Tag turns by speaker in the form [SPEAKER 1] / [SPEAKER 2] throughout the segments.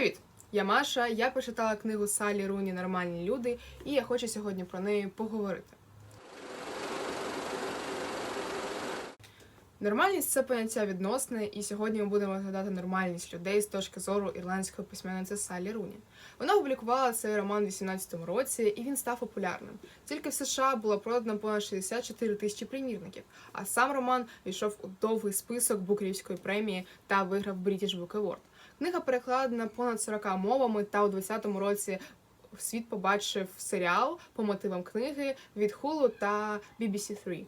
[SPEAKER 1] Привіт! Я Маша. Я прочитала книгу Салі Руні Нормальні люди, і я хочу сьогодні про неї поговорити. Нормальність це поняття відносне, і сьогодні ми будемо розглядати нормальність людей з точки зору ірландської письменниці Салі Руні. Вона опублікувала цей роман у 18-му році, і він став популярним. Тільки в США було продано понад 64 тисячі примірників, а сам роман війшов у довгий список Букерівської премії та виграв British Book Award. Книга перекладена понад 40 мовами, та у 20-му році світ побачив серіал по мотивам книги від Hulu та BBC 3.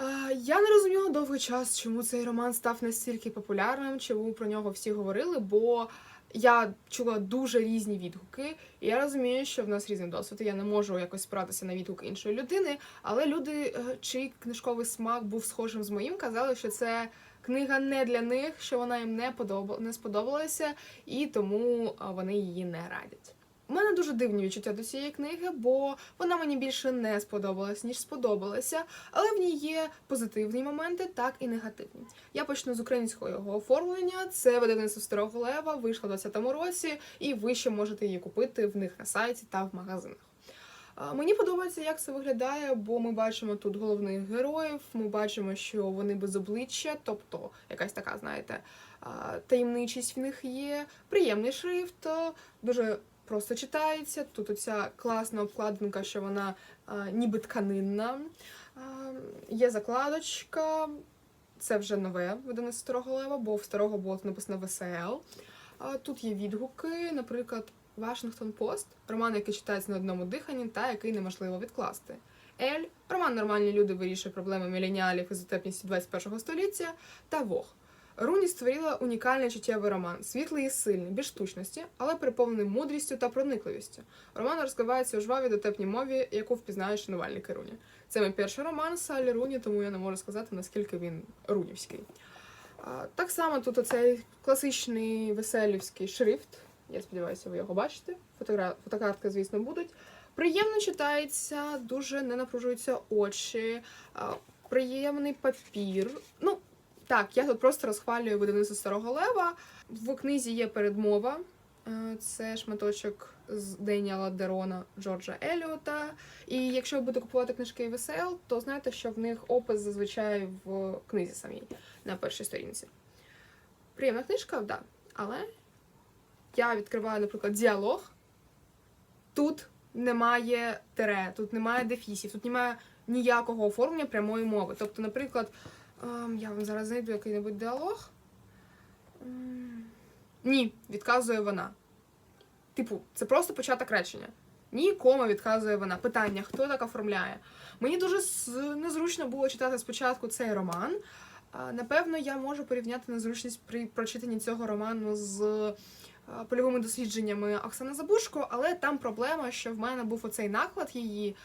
[SPEAKER 1] Е, Я не розуміла довгий час, чому цей роман став настільки популярним, чому про нього всі говорили, бо я чула дуже різні відгуки, і я розумію, що в нас різний досвід. Я не можу якось спиратися на відгук іншої людини. Але люди, е, чий книжковий смак був схожим з моїм, казали, що це книга не для них, що вона їм не подоба... не сподобалася, і тому вони її не радять. У мене дуже дивні відчуття до цієї книги, бо вона мені більше не сподобалась, ніж сподобалася, але в ній є позитивні моменти, так і негативні. Я почну з українського його оформлення. Це видавництво Старого Лева, вийшло у 2020 році, і ви ще можете її купити в них на сайті та в магазинах. Мені подобається, як це виглядає, бо ми бачимо тут головних героїв. Ми бачимо, що вони без обличчя, тобто якась така, знаєте, таємничість в них є. Приємний шрифт, дуже просто читається. Тут оця класна обкладинка, що вона ніби тканинна. Є закладочка. Це вже нове видавництво Старого Лева, бо в старого було написано ВСЛ. Тут є відгуки, наприклад, Вашингтон Пост, роман, який читається на одному диханні та який неможливо відкласти. Ель, роман Нормальні люди вирішує проблеми міленіалів і затепністю 21 століття, та Вог. Руні створила унікальний чуттєвий роман, світлий і сильний, без штучності, але переповнений мудрістю та проникливістю. Роман розкривається у жвавій дотепній мові, яку впізнають шанувальники Руні. Це мій перший роман Салі Руні, тому я не можу сказати, наскільки він рунівський. Так само тут оцей класичний веселівський шрифт. Я сподіваюся, ви його бачите. Фотогра... Фотокартки, звісно, будуть. Приємно читається, дуже не напружуються очі, приємний папір. Ну, так, я тут просто розхвалюю видавництво Старого Лева. В книзі є передмова. Це шматочок з Деніала Дерона Джорджа Еліота. І якщо ви будете купувати книжки ВСЛ, то знаєте, що в них опис зазвичай в книзі самій на першій сторінці. Приємна книжка, так. Да. Але я відкриваю, наприклад, діалог. Тут немає тере, тут немає дефісів, тут немає ніякого оформлення прямої мови. Тобто, наприклад, ем, я вам зараз знайду який-небудь діалог. Ні, відказує вона. Типу, це просто початок речення. Ні, кома відказує вона. Питання, хто так оформляє? Мені дуже незручно було читати спочатку цей роман. Напевно, я можу порівняти незручність при прочитанні цього роману з польовими дослідженнями Оксани Забушко, але там проблема, що в мене був оцей наклад її,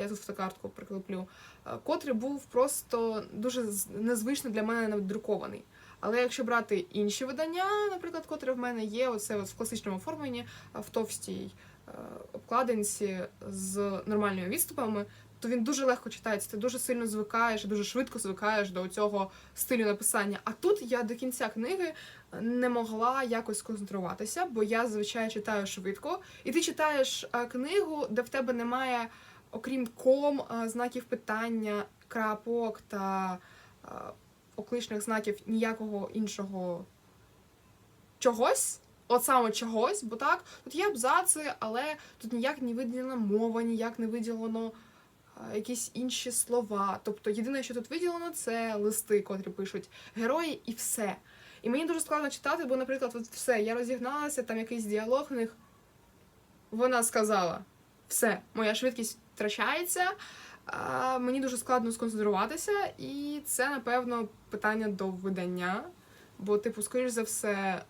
[SPEAKER 1] я тут фотокартку прикріплю, а, котрий був просто дуже незвично для мене надрукований. Але якщо брати інші видання, наприклад, котре в мене є, оце от в класичному оформленні, в товстій е, обкладинці з нормальними відступами, то він дуже легко читається. Ти дуже сильно звикаєш, дуже швидко звикаєш до цього стилю написання. А тут я до кінця книги не могла якось сконцентруватися, бо я зазвичай читаю швидко, і ти читаєш е, книгу, де в тебе немає, окрім ком, е, знаків питання, крапок та е, окличних знаків ніякого іншого чогось. От саме чогось, бо так, тут є абзаци, але тут ніяк не виділена мова, ніяк не виділено якісь інші слова. Тобто єдине, що тут виділено, це листи, котрі пишуть герої, і все. І мені дуже складно читати, бо, наприклад, от все, я розігналася, там якийсь діалог в них. Вона сказала: все, моя швидкість втрачається, а, мені дуже складно сконцентруватися, і це, напевно, питання до видання. Бо, типу, скоріш за все,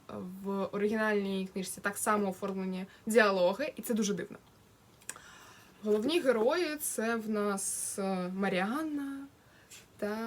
[SPEAKER 1] в оригінальній книжці так само оформлені діалоги, і це дуже дивно. Головні герої це в нас е, Маріанна та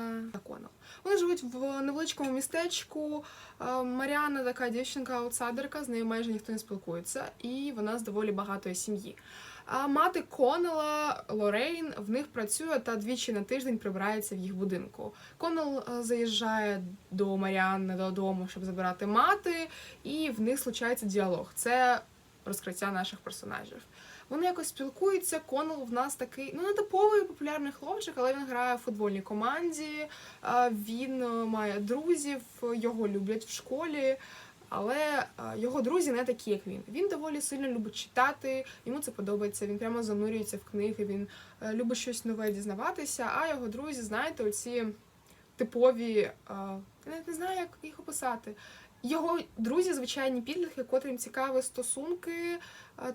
[SPEAKER 1] Конал. Вони живуть в невеличкому містечку. Е, Маріана така дівчинка-аутсайдерка, з нею майже ніхто не спілкується, і вона з доволі багатої сім'ї. А мати Конела Лорейн в них працює та двічі на тиждень прибирається в їх будинку. Конел е, заїжджає до Маріанни додому, щоб забирати мати, і в них случається діалог. Це розкриття наших персонажів. Вони якось спілкуються. Конел в нас такий ну не типовий популярний хлопчик, але він грає в футбольній команді. Він е, має друзів, його люблять в школі. Але е, його друзі не такі, як він. Він доволі сильно любить читати, йому це подобається. Він прямо занурюється в книги, він е, любить щось нове дізнаватися. А його друзі, знаєте, оці типові, я не знаю, як їх описати. Його друзі, звичайні підлітки, котрим цікаві стосунки, е,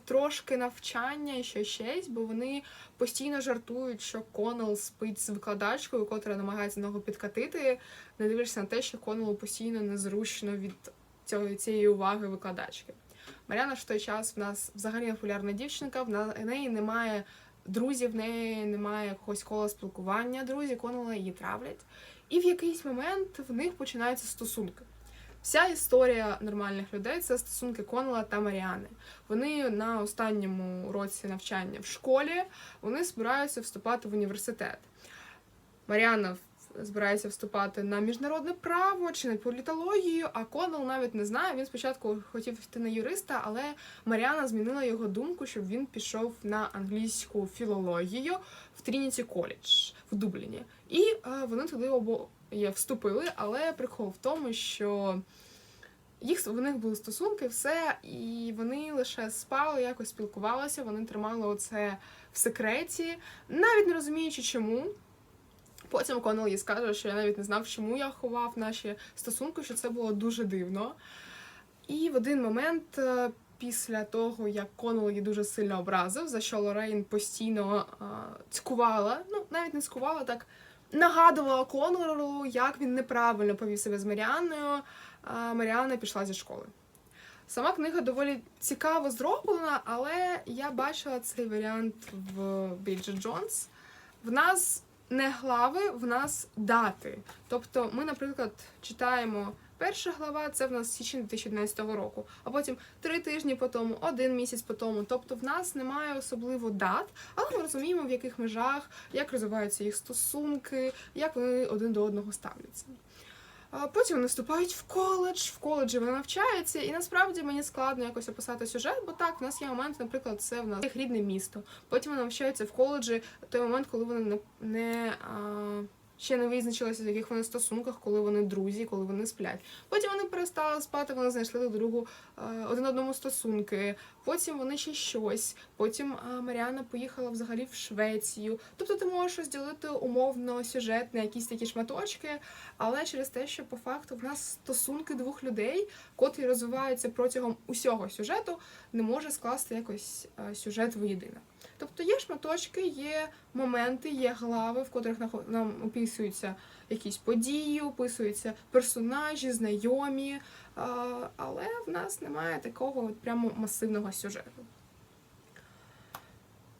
[SPEAKER 1] трошки навчання і ще щось, бо вони постійно жартують, що Конел спить з викладачкою, котра намагається на нього підкатити, не дивишся на те, що Конелу постійно незручно від цього, цієї уваги викладачки. Мар'яна ж в той час в нас взагалі популярна дівчинка, в неї немає друзів, в неї немає якогось кола спілкування. Друзі Конела її травлять. І в якийсь момент в них починаються стосунки. Вся історія нормальних людей це стосунки Конела та Маріани. Вони на останньому році навчання в школі вони збираються вступати в університет. Маріана збирається вступати на міжнародне право чи на політологію, а Конел навіть не знає. Він спочатку хотів йти на юриста, але Маріана змінила його думку, щоб він пішов на англійську філологію в Трініті коледж в Дубліні. І е, вони туди вступили, але прикол в тому, що їх в них були стосунки, все, і вони лише спали, якось спілкувалися, вони тримали оце в секреті, навіть не розуміючи, чому. Потім Конел їй скаже, що я навіть не знав, чому я ховав наші стосунки, що це було дуже дивно. І в один момент, е, після того, як Конел її дуже сильно образив, за що Лорейн постійно а, цькувала, ну навіть не цькувала, так нагадувала Конору, як він неправильно повів себе з Маріанною, а Маріанна пішла зі школи. Сама книга доволі цікаво зроблена, але я бачила цей варіант в Бріджі Джонс. В нас не глави, в нас дати. Тобто, ми, наприклад, читаємо перша глава, це в нас січень 2011 року, а потім три тижні по тому, один місяць по тому. Тобто, в нас немає особливо дат, але ми розуміємо, в яких межах, як розвиваються їх стосунки, як вони один до одного ставляться. Потім вони вступають в коледж, в коледжі вони навчаються, і насправді мені складно якось описати сюжет, бо так, в нас є момент, наприклад, це в нас їх рідне місто. Потім вони навчаються в коледжі той момент, коли вони не, не а, ще не визначилися, в яких вони стосунках, коли вони друзі, коли вони сплять. Потім вони перестали спати, вони знайшли друг другу один одному стосунки. Потім вони ще щось. Потім Маріана поїхала взагалі в Швецію. Тобто ти можеш розділити умовно сюжет на якісь такі шматочки, але через те, що по факту в нас стосунки двох людей, котрі розвиваються протягом усього сюжету, не може скласти якось е, сюжет воєдино. Тобто є шматочки, є моменти, є глави, в котрих нам описуються якісь події, описуються персонажі, знайомі, але в нас немає такого от прямо масивного сюжету.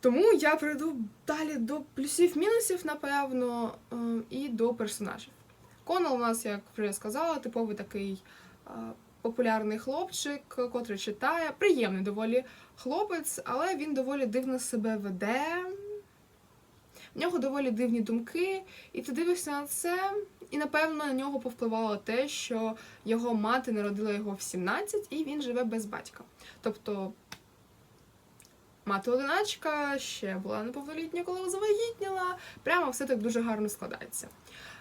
[SPEAKER 1] Тому я прийду далі до плюсів-мінусів, напевно, е, і до персонажів. Конал у нас, як вже сказала, типовий такий популярний хлопчик, котрий читає, приємний доволі хлопець, але він доволі дивно себе веде. В нього доволі дивні думки, і ти дивишся на це, і напевно на нього повпливало те, що його мати народила його в 17, і він живе без батька. Тобто мати одиначка, ще була неповнолітня, коли завагітніла. Прямо все так дуже гарно складається.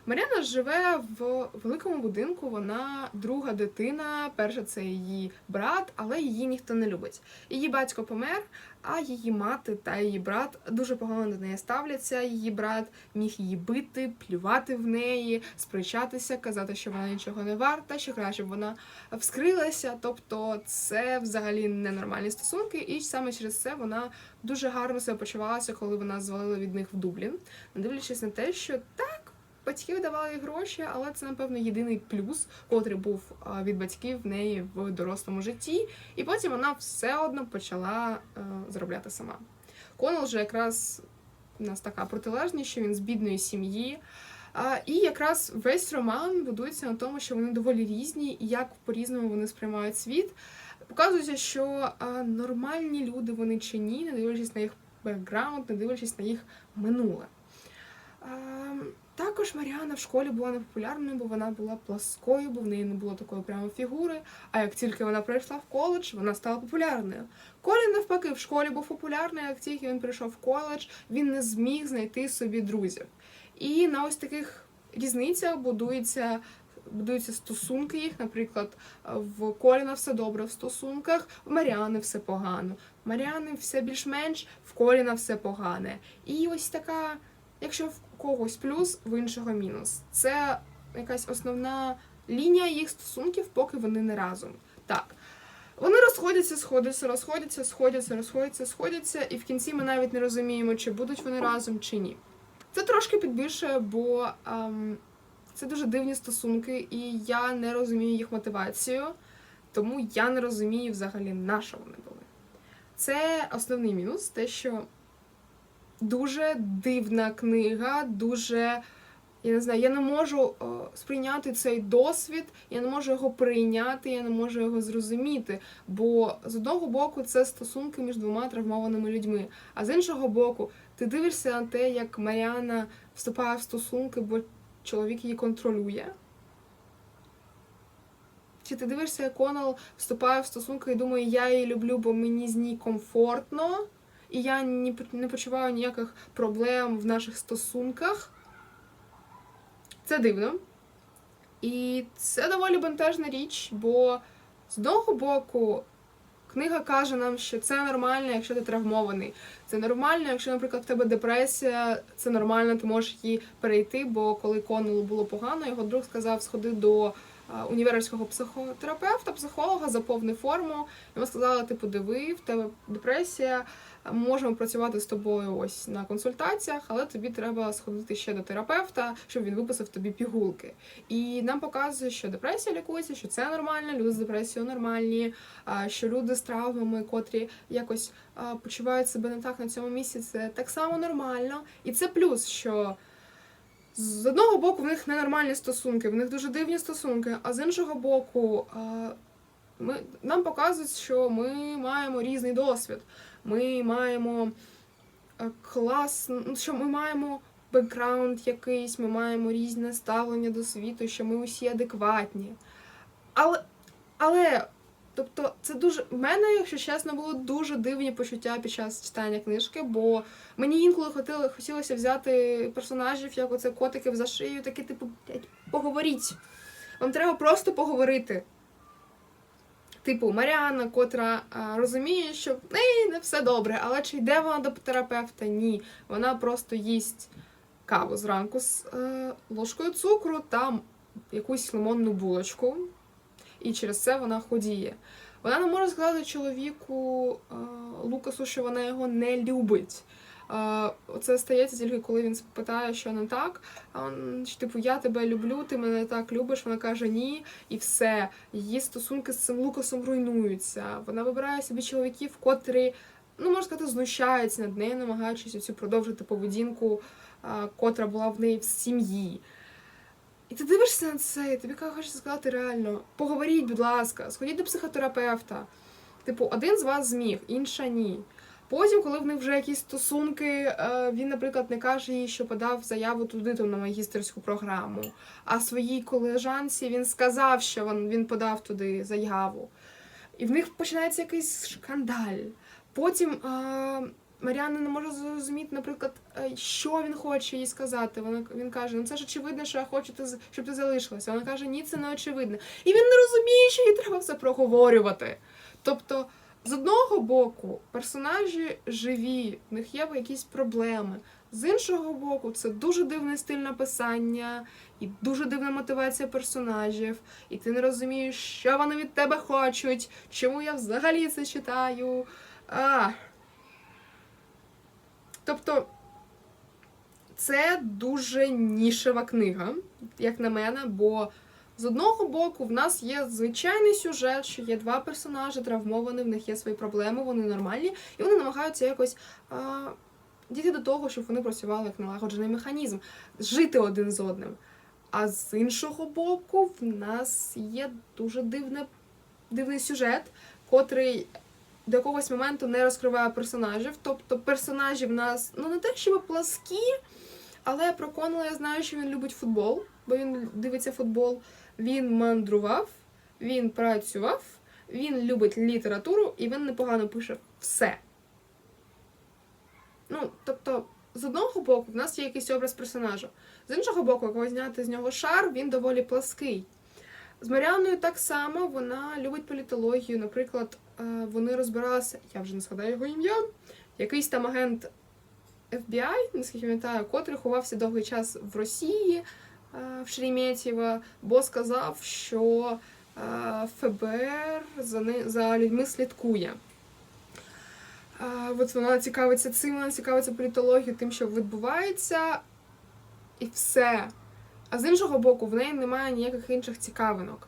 [SPEAKER 1] Мар'яна живе в великому будинку, вона друга дитина, перша це її брат, але її ніхто не любить. Її батько помер, а її мати та її брат дуже погано до неї ставляться. Її брат міг її бити, плювати в неї, сперечатися, казати, що вона нічого не варта, що краще б вона вскрилася. Тобто це взагалі ненормальні стосунки, і саме через це вона дуже гарно себе почувалася, коли вона звалила від них в Дублін, не дивлячись на те, що так. Батьки давали гроші, але це, напевно, єдиний плюс, котрий був від батьків в неї в дорослому житті. І потім вона все одно почала е, заробляти сама. Конал же якраз у нас така протилежність, що він з бідної сім'ї. І якраз весь роман будується на тому, що вони доволі різні, і як по-різному вони сприймають світ. Показується, що нормальні люди вони чи ні, не дивлячись на їх бекграунд, не дивлячись на їх минуле. Також Маріана в школі була непопулярною, бо вона була пласкою, бо в неї не було такої прямо фігури. А як тільки вона прийшла в коледж, вона стала популярною. Колін навпаки в школі був популярний, як тільки він прийшов в коледж, він не зміг знайти собі друзів. І на ось таких різницях будується. Будуються стосунки їх, наприклад, в Коліна все добре в стосунках, в Маріани все погано. В Маріани все більш-менш, в Коліна все погане. І ось така, якщо когось плюс, в іншого мінус. Це якась основна лінія їх стосунків, поки вони не разом. Так. Вони розходяться, сходяться, розходяться, сходяться, розходяться, сходяться, і в кінці ми навіть не розуміємо, чи будуть вони разом, чи ні. Це трошки підбільшує, бо ем, це дуже дивні стосунки, і я не розумію їх мотивацію, тому я не розумію взагалі, на що вони були. Це основний мінус, те, що дуже дивна книга, дуже. Я не знаю, я не можу е, сприйняти цей досвід, я не можу його прийняти, я не можу його зрозуміти. Бо з одного боку це стосунки між двома травмованими людьми, а з іншого боку, ти дивишся на те, як Маріана вступає в стосунки, бо чоловік її контролює. Чи ти дивишся, як Конал вступає в стосунки і думає, я її люблю, бо мені з ній комфортно, і я не почуваю ніяких проблем в наших стосунках. Це дивно. І це доволі бентежна річ, бо з одного боку книга каже нам, що це нормально, якщо ти травмований. Це нормально, якщо, наприклад, в тебе депресія, це нормально, ти можеш її перейти, бо коли Конелу було погано, його друг сказав, сходи до універського психотерапевта, психолога, заповни форму. Йому сказали, типу, диви, в тебе депресія, можемо працювати з тобою ось на консультаціях, але тобі треба сходити ще до терапевта, щоб він виписав тобі пігулки. І нам показує, що депресія лікується, що це нормально, люди з депресією нормальні, що люди з травмами, котрі якось почувають себе не так на цьому місці, це так само нормально. І це плюс, що. З одного боку, в них ненормальні стосунки, в них дуже дивні стосунки, а з іншого боку, ми, нам показують, що ми маємо різний досвід. Ми маємо е, клас, ну, що ми маємо бекграунд якийсь, ми маємо різне ставлення до світу, що ми усі адекватні. Але, але тобто, це дуже. В мене, якщо чесно, було дуже дивні почуття під час читання книжки, бо мені інколи хотіло, хотілося взяти персонажів, як оце котиків за шию, такі, типу, поговоріть. Вам треба просто поговорити. Типу, Маріана, котра розуміє, що в неї не все добре, але чи йде вона до терапевта? Ні. Вона просто їсть каву зранку з е, ложкою цукру та якусь лимонну булочку, і через це вона ходіє. Вона не може сказати чоловіку е, Лукасу, що вона його не любить. Е, Це стається тільки коли він питає, що не так. А він, типу, я тебе люблю, ти мене так любиш. Вона каже ні, і все. Її стосунки з цим Лукасом руйнуються. Вона вибирає собі чоловіків, котрі, ну можна сказати, знущаються над нею, намагаючись цю продовжити поведінку, котра була в неї в сім'ї. І ти дивишся на це, і тобі хочеться сказати реально: поговоріть, будь ласка, сходіть до психотерапевта. Типу, один з вас зміг, інша ні. Потім, коли в них вже якісь стосунки, е, він, наприклад, не каже їй, що подав заяву туди то на магістерську програму. А своїй колежанці він сказав, що він, подав туди заяву. І в них починається якийсь шкандаль. Потім е, Маріанна не може зрозуміти, наприклад, е, що він хоче їй сказати. Вона він каже: ну це ж очевидно, що я хочу, щоб ти залишилася. Вона каже, ні, це не очевидно. І він не розуміє, що їй треба все проговорювати. Тобто. З одного боку, персонажі живі, в них є якісь проблеми. З іншого боку, це дуже дивний стиль написання і дуже дивна мотивація персонажів, і ти не розумієш, що вони від тебе хочуть, чому я взагалі це читаю. А. Тобто, це дуже нішева книга, як на мене, бо з одного боку, в нас є звичайний сюжет, що є два персонажі травмовані, в них є свої проблеми, вони нормальні, і вони намагаються якось а, дійти до того, щоб вони працювали як налагоджений механізм, жити один з одним. А з іншого боку, в нас є дуже дивне, дивний сюжет, котрий до якогось моменту не розкриває персонажів. Тобто персонажі в нас ну не те, щоб пласкі, але про Коннелла я знаю, що він любить футбол, бо він дивиться футбол. Він мандрував, він працював, він любить літературу і він непогано пише все. Ну, тобто, з одного боку, в нас є якийсь образ персонажа. З іншого боку, якщо зняти з нього шар, він доволі плаский. З Маріаною так само вона любить політологію. Наприклад, е, вони розбиралися, я вже не згадаю його ім'я, якийсь там агент FBI, наскільки пам'ятаю, котрий ховався довгий час в Росії, е, в Шереметьєво, бо сказав, що е, ФБР за, ни- за людьми слідкує. Е, От вона цікавиться цим, вона цікавиться політологією, тим, що відбувається, і все. А з іншого боку, в неї немає ніяких інших цікавинок.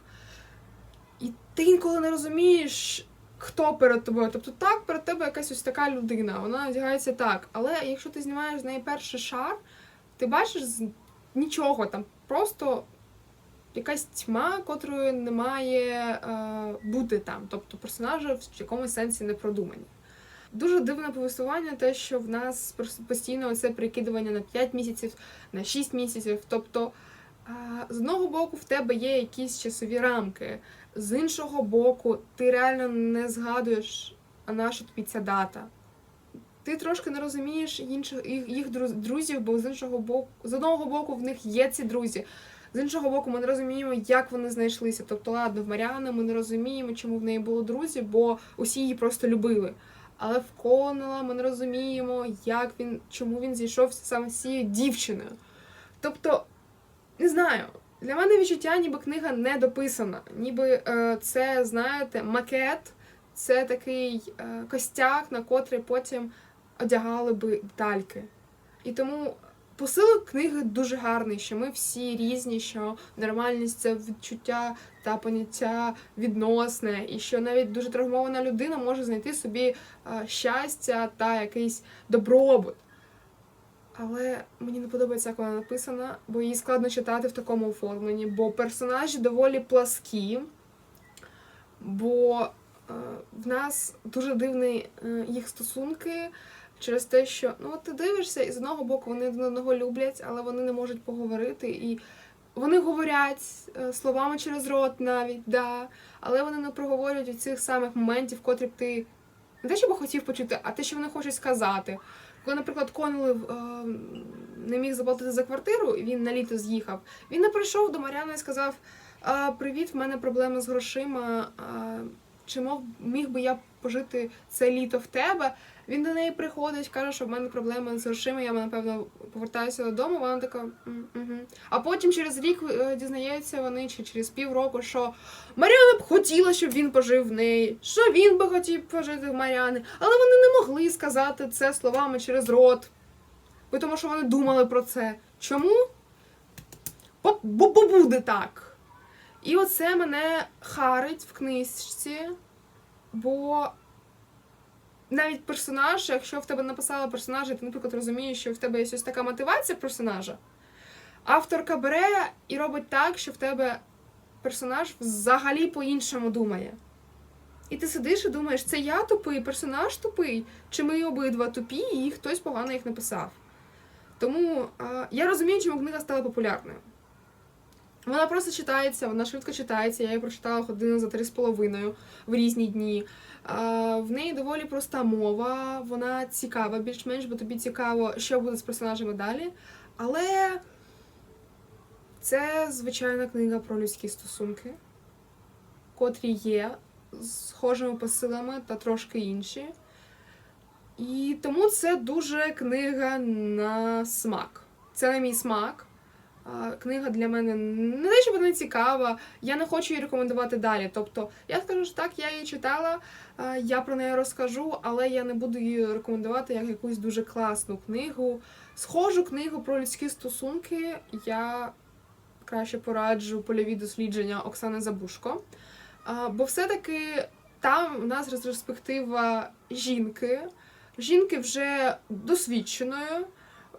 [SPEAKER 1] І ти інколи не розумієш, хто перед тобою. Тобто так, перед тебе якась ось така людина, вона одягається так. Але якщо ти знімаєш з неї перший шар, ти бачиш нічого, там просто якась тьма, котрої не має е, бути там. Тобто персонажі в якомусь сенсі не продумані. Дуже дивне повествування, те, що в нас постійно це перекидування на 5 місяців, на 6 місяців. Тобто, з одного боку, в тебе є якісь часові рамки, з іншого боку, ти реально не згадуєш, а наша тобі ця дата. Ти трошки не розумієш інших їх, друзів, бо з іншого боку, з одного боку, в них є ці друзі. З іншого боку, ми не розуміємо, як вони знайшлися. Тобто, ладно, в Маріани ми не розуміємо, чому в неї було друзі, бо усі її просто любили. Але в Коннелла ми не розуміємо, як він, чому він зійшовся саме з цією дівчиною. Тобто, не знаю, для мене відчуття, ніби книга не дописана. Ніби е, це, знаєте, макет, це такий е, костяк, на котрий потім одягали би детальки. І тому посил книги дуже гарний, що ми всі різні, що нормальність це відчуття та поняття відносне, і що навіть дуже травмована людина може знайти собі е, щастя та якийсь добробут. Але мені не подобається, як вона написана, бо її складно читати в такому оформленні, бо персонажі доволі пласкі, бо е, в нас дуже дивні е, їх стосунки через те, що ну от ти дивишся, і з одного боку вони один одного люблять, але вони не можуть поговорити. І вони говорять е, словами через рот навіть, да, але вони не проговорюють у цих самих моментів, котрі б ти не те, що би хотів почути, а те, що вони хочуть сказати. Коли, наприклад, Коннелл е, не міг заплатити за квартиру, він на літо з'їхав, він не прийшов до Маріани і сказав: «А, Привіт, в мене проблеми з грошима. Чи мог, міг би я пожити це літо в тебе? Він до неї приходить, каже, що в мене проблеми з грошима, я напевно повертаюся додому. Вона така. «М, угу. А потім через рік е, дізнаються вони, чи через півроку, що Маріана б хотіла, щоб він пожив в неї, що він би хотів пожити в Маріани, але вони не могли сказати це словами через рот, тому що вони думали про це. Чому? Бо буде так. І оце мене харить в книжці, бо навіть персонаж, якщо в тебе написала персонажа, ти, наприклад, розумієш, що в тебе є ось така мотивація персонажа, авторка бере і робить так, що в тебе персонаж взагалі по-іншому думає. І ти сидиш і думаєш, це я тупий, персонаж тупий, чи ми обидва тупі, і хтось погано їх написав. Тому а, я розумію, чому книга стала популярною. Вона просто читається, вона швидко читається. Я її прочитала годину за три з половиною в різні дні. В неї доволі проста мова, вона цікава більш-менш, бо тобі цікаво, що буде з персонажами далі. Але це звичайна книга про людські стосунки, котрі є схожими посилами та трошки інші. І тому це дуже книга на смак. Це на мій смак. Книга для мене не те, щоб не цікава, я не хочу її рекомендувати далі. Тобто, я скажу що так, я її читала, я про неї розкажу, але я не буду її рекомендувати як якусь дуже класну книгу. Схожу книгу про людські стосунки я краще пораджу польові дослідження Оксани Забушко. Бо все-таки там у нас ретроспектива жінки, жінки вже досвідченої, в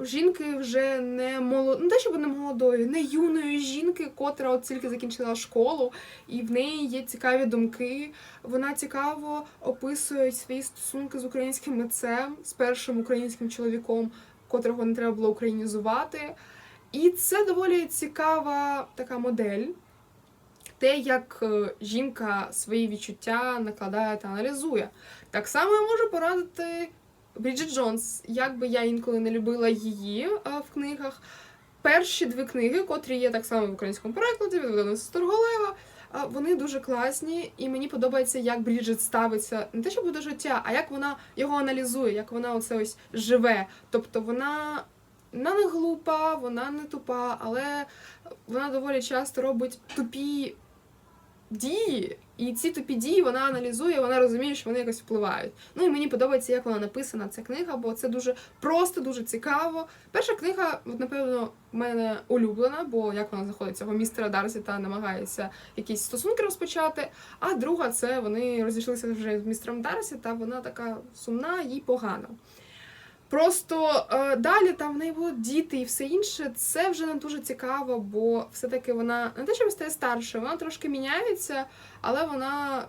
[SPEAKER 1] жінки вже не молод... не те, щоб не молодої, не юної жінки, котра от тільки закінчила школу, і в неї є цікаві думки. Вона цікаво описує свої стосунки з українським митцем, з першим українським чоловіком, котрого не треба було українізувати. І це доволі цікава така модель. Те, як е, жінка свої відчуття накладає та аналізує. Так само я можу порадити Бріджит Джонс, як би я інколи не любила її е, в книгах. Перші дві книги, котрі є так само в українському перекладі, від видавництва Торголева, е, вони дуже класні, і мені подобається, як Бріджит ставиться не те, щоб до життя, а як вона його аналізує, як вона оце ось живе. Тобто вона. Вона не глупа, вона не тупа, але вона доволі часто робить тупі дії, і ці тупі дії вона аналізує, вона розуміє, що вони якось впливають. Ну і мені подобається, як вона написана, ця книга, бо це дуже просто, дуже цікаво. Перша книга, от, напевно, в мене улюблена, бо як вона знаходить цього містера Дарсі та намагається якісь стосунки розпочати. А друга це вони розійшлися вже з містером Дарсі, та вона така сумна і погана. Просто е, далі там в неї будуть діти і все інше. Це вже не дуже цікаво, бо все-таки вона не те, що стає старшою, вона трошки міняється, але вона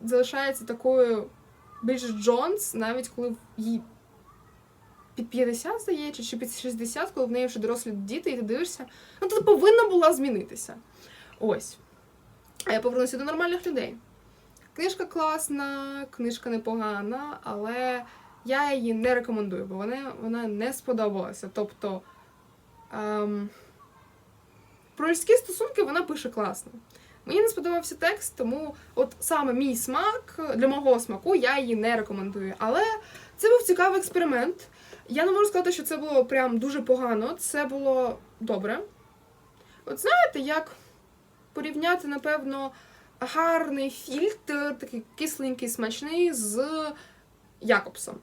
[SPEAKER 1] залишається такою Бриджит Джонс, навіть коли їй під 50, здається, чи під 60, коли в неї вже дорослі діти, і ти дивишся, ну ти повинна була змінитися. Ось. А я повернуся до нормальних людей. Книжка класна, книжка непогана, але я її не рекомендую, бо вона, вона не сподобалася. Тобто ем, про людські стосунки вона пише класно. Мені не сподобався текст, тому от саме мій смак для мого смаку я її не рекомендую. Але це був цікавий експеримент. Я не можу сказати, що це було прям дуже погано. Це було добре. От знаєте, як порівняти, напевно, гарний фільтр, такий кисленький, смачний, з Якобсом.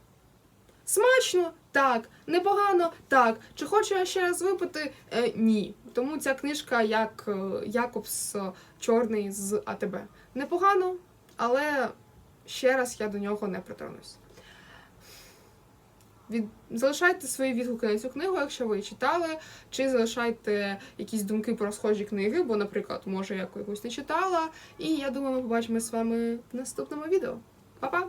[SPEAKER 1] Смачно? Так. Непогано? Так. Чи хочу я ще раз випити? Е, ні. Тому ця книжка як е, Якобс е, чорний з АТБ. Непогано, але ще раз я до нього не приторгнусь. Від... Залишайте свої відгуки на цю книгу, якщо ви її читали, чи залишайте якісь думки про схожі книги, бо, наприклад, може, я якусь не читала. І я думаю, ми побачимося з вами в наступному відео. Па-па!